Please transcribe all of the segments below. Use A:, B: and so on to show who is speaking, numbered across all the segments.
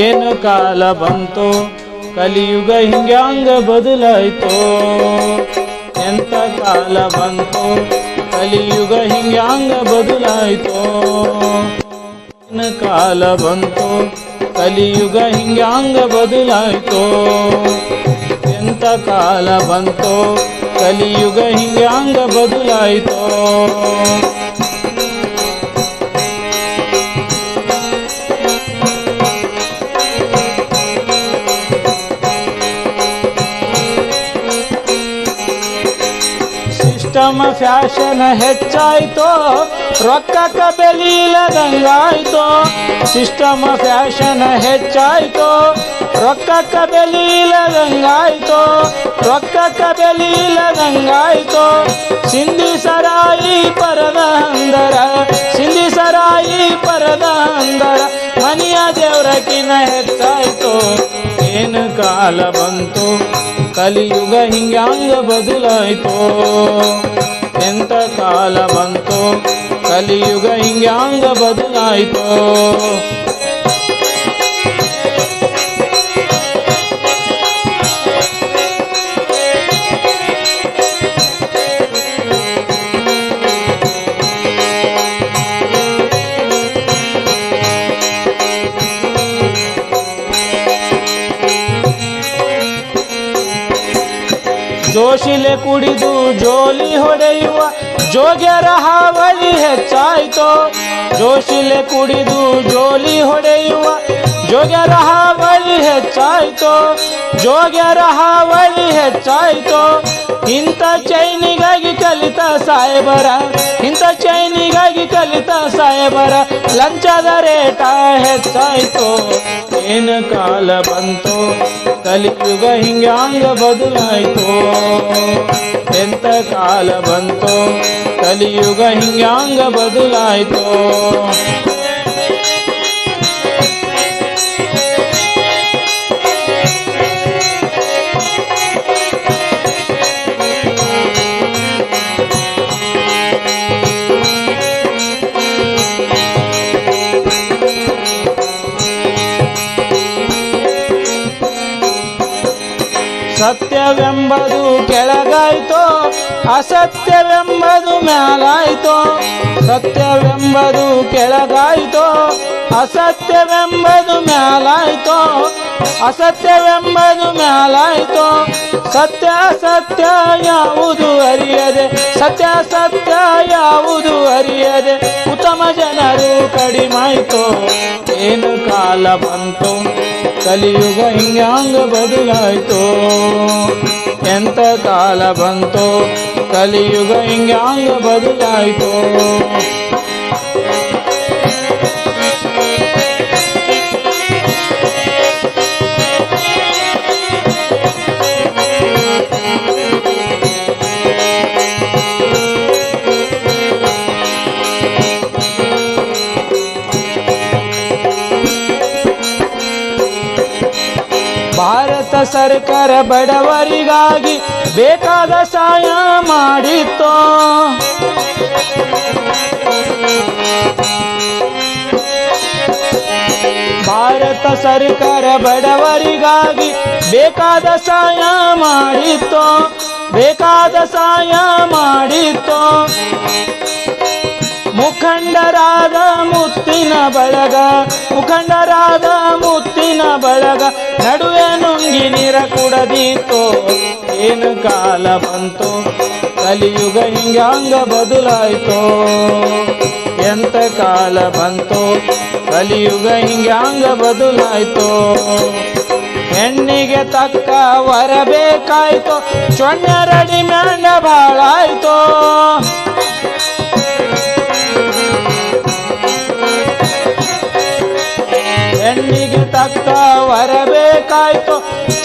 A: ಏನು ಕಾಲ ಬಂತು ಕಲಿಯುಗ ಹಿಂಗ್ಯಾಂಗ ಬದಲಾಯ್ತು ಎಂತ ಕಾಲ ಬಂತು ಕಲಿಯುಗ ಹಿಂಗ್ಯಾಂಗ ಬದಲಾಯ್ತು? ಕಾಲ ಬಂತು ಕಲಿಯುಗ ಹಿಂಗ್ಯಾಂಗ ಬದಲಾಯ್ತೋ? ಎಂತ ಕಾಲ ಬಂತು ಕಲಿಯುಗ ಹಿಂಗ್ಯಾಂಗ ಬದಲಾಯ್ತು? ಸಿಸ್ಟಮ್ ಫ್ಯಾಷನ್ ಹೆಚ್ಚಾಯ್ತು ರೊಕ್ಕಕ್ಕ ಬೆಲಿ ಇಲ್ಲದಂಗಾಯ್ತು ಸಿಸ್ಟಮ್ ಫ್ಯಾಷನ್ ಹೆಚ್ಚಾಯ್ತು ರೊಕ್ಕಕ್ಕ ಬೆಲಿ ಇಲ್ಲದಂಗಾಯ್ತು ರೊಕ್ಕಕ್ಕ ಬೆಲಿ ಇಲ್ಲದಂಗಾಯ್ತು ಸಿಂಧಿ ಸರಾಯಿ ಪರದ ಅಂದರ, ಸಿಂಧಿ ಸರಾಯಿ ಪರದ ಅಂದರ, ಮನೆಯ ದೇವ್ರಕಿನ ಹೆಚ್ಚಾಯ್ತು, ಏನು ಕಾಲ ಬಂತು? ಕಲಿಯುಗ ಹಿಂಗ್ಯಾಂಗ ಬದಲಾಯ್ತು? ಎಂತ ಕಾಲ ಬಂತು? ಕಲಿಯುಗ ಹಿಂಗ್ಯಾಂಗ ಬದಲಾಯ್ತು? ಜೋಶಿಲೆ ಕುಡಿದು ಜೋಲಿ ಹೊಡೆಯುವ ಜೋಗ್ಯರ ಹಾವಳಿ ಹೆಚ್ಚಾಯ್ತು ಜೋಶಿಲೆ ಕುಡಿದು ಜೋಲಿ ಹೊಡೆಯುವ ಜೋಗ್ಯರ ಹಾವಳಿ ಹೆಚ್ಚಾಯ್ತು ಜೋಗ್ಯರ ಹಾವಳಿ ಹೆಚ್ಚಾಯ್ತು ಇಂಥ ಚೈನಿಗಾಗಿ ಕಲಿತ ಸಾಹೇಬರ ಇಂಥ ಚೈನಿಗಾಗಿ ಕಲಿತ ಸಾಹೇಬರ ಲಂಚದ ರೇಟ ಹೆಚ್ಚಾಯ್ತು ಏನು ಕಾಲ ಬಂತು ಕಲಿಯುಗ ಹಿಂಗ್ಯಾಂಗ ಬದಲಾಯಿತು. ಎಂತ ಕಾಲ ಬಂತು ಕಲಿಯುಗ ಹಿಂಗ್ಯಾಂಗ ಬದಲಾಯ್ತು. ಸತ್ಯವೆಂಬುದು ಕೆಳಗಾಯ್ತೋ, ಅಸತ್ಯವೆಂಬುದು ಮ್ಯಾಲಾಯ್ತು, ಸತ್ಯವೆಂಬುದು ಕೆಳಗಾಯ್ತೋ, ಅಸತ್ಯವೆಂಬುದು ಮ್ಯಾಲಾಯ್ತು ಅಸತ್ಯವೆಂಬುದು ಮ್ಯಾಲಾಯ್ತು, ಸತ್ಯ ಸತ್ಯ ಯಾವುದು ಅರಿಯದೆ, ಸತ್ಯ ಸತ್ಯ ಯಾವುದು ಅರಿಯದೆ, ಉತ್ತಮ ಜನರು ಕಡಿಮಾಯ್ತೋ, ಏನು ಕಾಲ ಬಂತು? ಕಲಿಯುಗ ಹಿಂಗ್ಯಾಂಗ ಬದಲಾಯಿತು? ಎಂತ ಕಾಲ ಬಂತು? ಕಲಿಯುಗ ಹಿಂಗ್ಯಾಂಗ ಬದಲಾಯ್ತು? ಸರ್ಕಾರ ಬಡವರಿಗಾಗಿ ಬೇಕಾದ ಸಹಾಯ ಮಾಡಿತ್ತು. ಭಾರತ ಸರ್ಕಾರ ಬಡವರಿಗಾಗಿ ಬೇಕಾದ ಸಹಾಯ ಮಾಡಿತ್ತು. ಬೇಕಾದ ಸಹಾಯ ಮಾಡಿತ್ತು. ಮುಖಂಡರಾದ ಮುತ್ತಿನ ಬಳಗ, ಮುಖಂಡರಾದ ಮುತ್ತಿನ ಬಳಗ, ನಡುವೆ ನೀರ ಕುಡದೀತು ಏನು ಕಾಲ ಬಂತು? ಕಲಿಯುಗ ಹಿಂಗ್ಯಾಂಗ ಬದಲಾಯ್ತು. ಎಂತ ಕಾಲ ಬಂತು? ಕಲಿಯುಗ ಹಿಂಗ್ಯಾಂಗ ಬದಲಾಯ್ತು. ಹೆಣ್ಣಿಗೆ ತಕ್ಕ ಹೊರಬೇಕಾಯ್ತು ಚೊಣ್ಣರಡಿ ಮ್ಯಾಂಡ ಬಾಳಾಯ್ತು ಹೆಣ್ಣಿಗೆ ತಕ್ಕ ವರ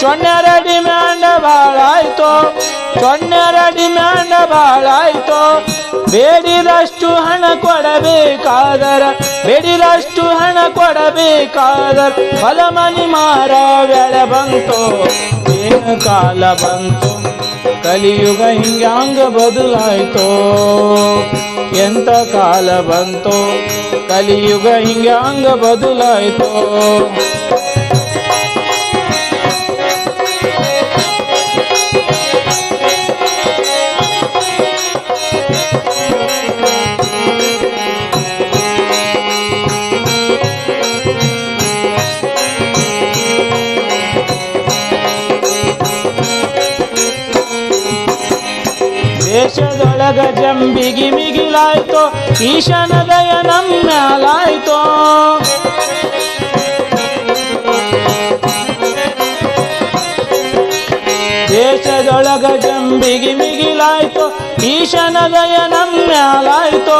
A: ಬೇಕಾಯ್ತು ಡಿಮ್ಯಾಂಡ್ ಮ್ಯಾಂಡ ಬಾಳ ಬಾಳಾಯ್ತು ಚೊನ್ನೆರ ಡಿಮ್ಯಾಂಡ ಬಾಳಾಯ್ತು ಬೇಡಿದಷ್ಟು ಹಣ ಕೊಡಬೇಕಾದರ, ಬೇಡಿದಷ್ಟು ಹಣ ಕೊಡಬೇಕಾದರ ಫಲಮನಿ ಮಾರ ಬೆಳೆ ಬಂತು. ಏನು ಕಾಲ ಬಂತು? ಕಲಿಯುಗ ಹಿಂಗ್ಯಾಂಗ ಬದಲಾಯ್ತೋ. ಎಂತ ಕಾಲ ಬಂತು? ಕಲಿಯುಗ ಹಿಂಗ್ಯಾಂಗ ಬದಲಾಯ್ತೋ. ದೇಶದೊಳಗ ಜಂಬಿಗಿ ಮಿಗಿಲಾಯ್ತೋ ಈಶನ ದಯ ನಮ್ಮ್ಯಾಲಾಯ್ತೋ. ದೇಶದೊಳಗ ಜಂಬಿಗಿ ಮಿಗಿಲಾಯ್ತೋ ಈಶನ ದಯ ನಮ್ಮ್ಯಾಲಾಯ್ತೋ.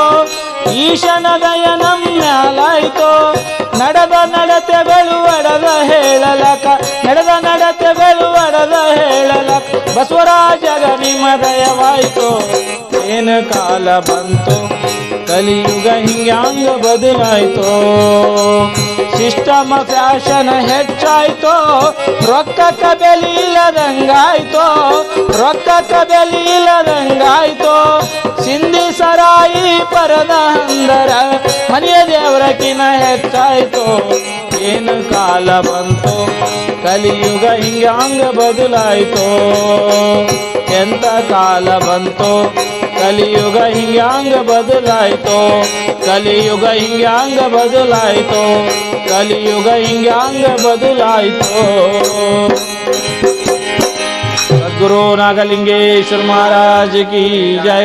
A: ಈಶನ ದಯ ನಮ್ಮ್ಯಾಲಾಯ್ತೋ. ನಡೆದ ನಡತೆಗಳು ಬೆಳುವಡದ ಹೇಳಲಕ, ನಡೆದ ನಿಮ್ಮ ಏನು ಕಾಲ ಬಂತು? ಕಲಿಯುಗ ಹಿಂಗ್ಯಾಂಗ ಬದಲಾಯ್ತೋ. ಸಿಸ್ಟಮ ಫ್ಯಾಷನ್ ಹೆಚ್ಚಾಯ್ತು. ರೊಕ್ಕ ಬೆಲೆ ಇಲ್ಲದಂಗಾಯ್ತು. ರೊಕ್ಕ ಬೆಲೆ ಇಲ್ಲದಂಗಾಯ್ತು. ಸಿಂಧಿ ಸರಾಯಿ ಪರದ ಅಂದರ ಮನೆಯ ದೇವರಕಿನ ಹೆಚ್ಚಾಯ್ತು. ಏನು ಕಾಲ ಬಂತು? ಕಲಿಯುಗ ಹಿಂಗ್ಯಾಂಗ ಬದಲಾಯ್ತೋ. ಎಂತ ಕಾಲ ಬಂತು ಕಲಿಯುಗ ಹಿಂಗ್ಯಾಂಗ ಬದಲಾಯ್ತೋ? ಕಲಿಯುಗ ಹಿಂಗ್ಯಾಂಗ ಬದಲಾಯ್ತೋ? ಕಲಿಯುಗ ಹಿಂಗ್ಯಾಂಗ ಬದಲಾಯ್ತೋ? ಸದ್ಗುರು ನಾಗಲಿಂಗೇಶ್ವರ ಮಹಾರಾಜ್ ಕಿ ಜಯ